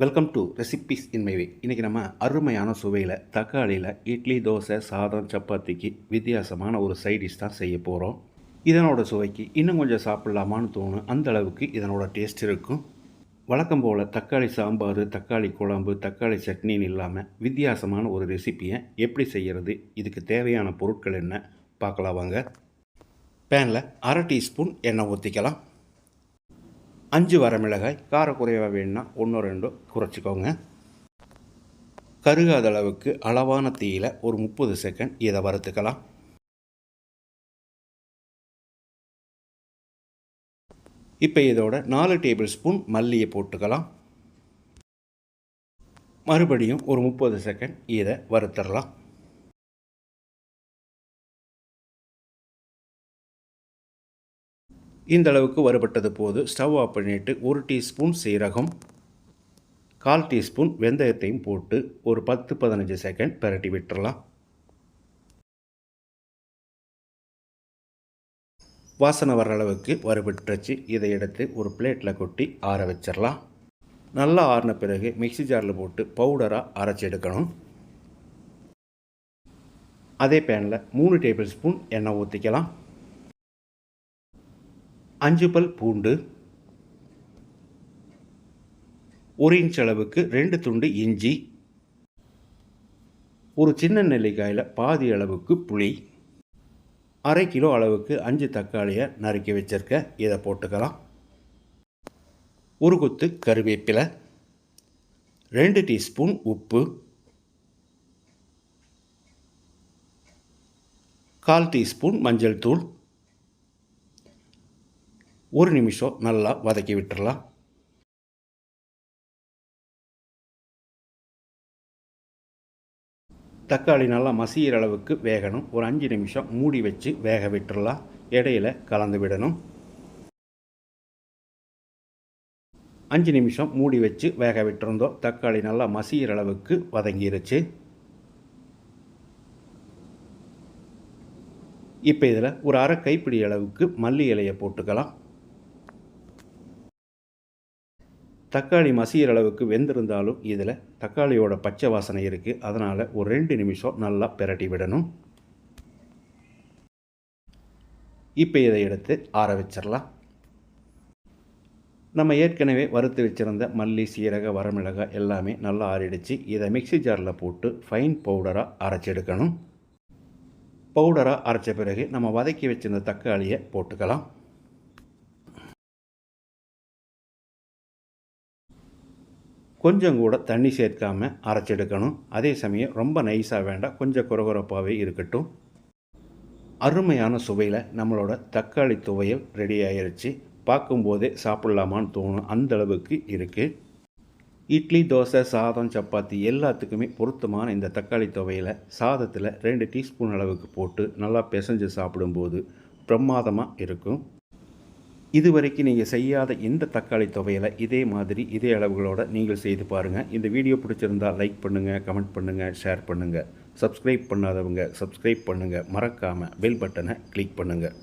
Welcome to recipes in my way இன்றைக்கி நம்ம அருமையான சுவையில் தக்காளியில் இட்லி தோசை சாதம் சப்பாத்திக்கு வித்தியாசமான ஒரு சைட் டிஷ் தான் செய்ய போகிறோம் இதனோட சுவைக்கு இன்னும் கொஞ்சம் சாப்பிட்லாமான்னு தோணும். அந்த அளவுக்கு இதனோட டேஸ்ட் இருக்கும். வழக்கம் போல் தக்காளி சாம்பார் தக்காளி குழம்பு தக்காளி சட்னின்னு இல்லாமல் வித்தியாசமான ஒரு ரெசிப்பியை எப்படி செய்கிறது இதுக்கு தேவையான பொருட்கள் என்ன? பார்க்கலாம் வாங்க. பேனில் அரை டீஸ்பூன் எண்ணெய் ஊற்றிக்கலாம் அஞ்சு வரமிளகாய் கார குறைவாக வேணும்னா ஒன்று ரெண்டோ குறைச்சிக்கோங்க. கருகாத அளவுக்கு அளவான தீயில் ஒரு முப்பது செகண்ட் இதை வறுத்துக்கலாம். இப்போ இதோட நாலு டேபிள் ஸ்பூன் மல்லியை போட்டுக்கலாம். மறுபடியும் ஒரு முப்பது செகண்ட் இதை வறுத்துடலாம் இந்த அளவுக்கு வறுபட்டது போது ஸ்டவ் ஆஃப் பண்ணிவிட்டு ஒரு டீஸ்பூன் சீரகம் கால் டீஸ்பூன் வெந்தயத்தையும் போட்டு ஒரு பத்து பதினஞ்சு செகண்ட் பிரட்டி விட்டுறலாம். வாசனை வர அளவுக்கு வறுபட்டுச்சு இதை எடுத்து ஒரு பிளேட்டில் கொட்டி ஆற வச்சிடலாம் நல்லா ஆறின பிறகு மிக்ஸி ஜாரில் போட்டு பவுடராக அரைச்சி எடுக்கணும். அதே பேனில் மூணு டேபிள் ஸ்பூன் எண்ணெய் ஊற்றிக்கலாம் அஞ்சு பல் பூண்டு ஒரு இன்ச் அளவுக்கு ரெண்டு துண்டு இஞ்சி ஒரு சின்ன நெல்லிக்காயில் பாதி அளவுக்கு புளி அரை கிலோ அளவுக்கு அஞ்சு தக்காளியை நறுக்கி வச்சிருக்க இதை போட்டுக்கலாம். ஒரு குத்து கருவேப்பிலை ரெண்டு டீஸ்பூன் உப்பு கால் டீஸ்பூன் மஞ்சள் தூள் ஒரு நிமிஷம் நல்லா வதக்கி விட்டுடலாம் தக்காளி நல்லா மசிகிற அளவுக்கு வேகணும். ஒரு அஞ்சு நிமிஷம் மூடி வச்சு வேக விட்டுறலாம். இடையில கலந்து விடணும். அஞ்சு நிமிஷம் மூடி வச்சு வேக விட்டுருந்தோம். தக்காளி நல்லா மசிகிற அளவுக்கு வதங்கிருச்சு. இப்போ இதில் ஒரு அரை கைப்பிடி அளவுக்கு மல்லி இலையை போட்டுக்கலாம். தக்காளி மசிகிற அளவுக்கு வெந்திருந்தாலும் இதில் தக்காளியோட பச்சை வாசனை இருக்குது அதனால் ஒரு ரெண்டு நிமிஷம் நல்லா பிரட்டி விடணும். இப்போ இதை எடுத்து ஆற வச்சிடலாம். நம்ம ஏற்கனவே வறுத்து வச்சுருந்த மல்லி சீரக வரமிளகாய் எல்லாமே நல்லா ஆறிடுச்சு. இதை மிக்சி ஜாரில் போட்டு ஃபைன் பவுடராக அரைச்செடுக்கணும் பவுடராக அரைச்ச பிறகு நம்ம வதக்கி வச்சிருந்த தக்காளியை போட்டுக்கலாம். கொஞ்சம் கூட தண்ணி சேர்க்காமல் அரைச்செடுக்கணும். அதே சமயம் ரொம்ப நைஸாக வேண்டாம் கொஞ்சம் குறகுறப்பாகவே இருக்கட்டும். அருமையான சுவையில் நம்மளோட தக்காளி துவையல் ரெடி ஆயிருச்சு. பார்க்கும்போதே சாப்பிட்லாமான்னு தோணும். அந்த அளவுக்கு இருக்குது இட்லி தோசை சாதம் சப்பாத்தி எல்லாத்துக்குமே பொருத்தமான இந்த தக்காளி துவையில் சாதத்தில் ரெண்டு டீஸ்பூன் அளவுக்கு போட்டு நல்லா பிசைஞ்சு சாப்பிடும்போது பிரமாதமாக இருக்கும். இதுவரைக்கும் நீங்கள் செய்யாத இந்த தக்காளி துவையலை இதே மாதிரி இதே அளவுகளோடு நீங்கள் செய்து பாருங்கள் இந்த வீடியோ பிடிச்சிருந்தால் லைக் பண்ணுங்கள் கமெண்ட் பண்ணுங்கள் ஷேர் பண்ணுங்கள் சப்ஸ்கிரைப் பண்ணாதவங்க சப்ஸ்கிரைப் பண்ணுங்கள் மறக்காமல் பெல் பட்டனை கிளிக் பண்ணுங்கள்